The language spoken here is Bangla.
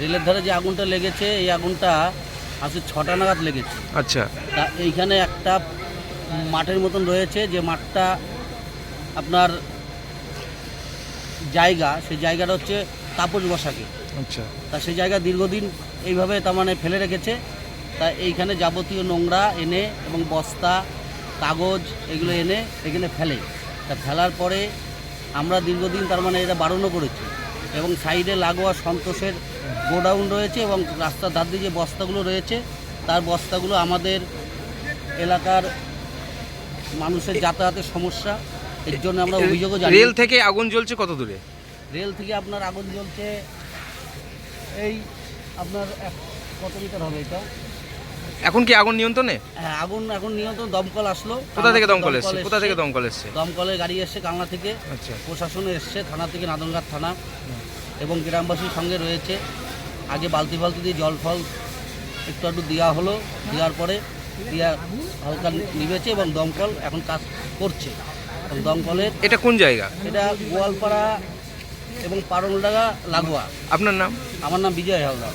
রেলের ধারে যে আগুনটা লেগেছে এই আগুনটা আজকে ছটা নাগাদ লেগেছে। আচ্ছা। তা এইখানে একটা মাঠের মতন রয়েছে যে মাঠটা আপনার জায়গা সেই জায়গাটা হচ্ছে তাপস বসাকে। আচ্ছা। তা সেই জায়গা দীর্ঘদিন এইভাবে তার মানে ফেলে রেখেছে। তা এইখানে যাবতীয় নোংরা এনে এবং বস্তা কাগজ এগুলো এনে এখানে ফেলে। তা ফেলার পরে আমরা দীর্ঘদিন তার মানে এটা বারণও করেছি। এবং সাইডে লাগোয়া সন্তোষের গোডাউন রয়েছে এবং রাস্তার ধার দিয়ে যে বস্তাগুলো রয়েছে তার বস্তাগুলো আমাদের এলাকার মানুষের যাতায়াতের সমস্যা এর জন্য আমরা অভিযোগও জানি। রেল থেকে আগুন জ্বলছে কত দূরে? রেল থেকে আপনার আগুন জ্বলছে এই আপনার কত মিটার হবে এটা? এখন কি আগুন নিয়ন্ত্রণে? হ্যাঁ আগুন এখন নিয়ন্ত্রণ দমকল আসলো। কোথা থেকে দমকল এসছে? কোথা থেকে দমকল এসছে? দমকলের গাড়ি এসছে কালনা থেকে। আচ্ছা। প্রশাসন এসছে থানা থেকে নাদনঘাট থানা। এবং গ্রামবাসীর সঙ্গে রয়েছে। আগে বালতি বালতি দিয়ে জল ফল একটু একটু দেওয়া হলো। দেওয়ার পরে দিয়া হালকা নিবেছে এবং দমকল এখন কাজ করছে। দমকলের এটা কোন জায়গা? এটা গোয়ালপাড়া এবং পারংডাঙ্গা লাগোয়া। আপনার নাম? আমার নাম বিজয় হালদার।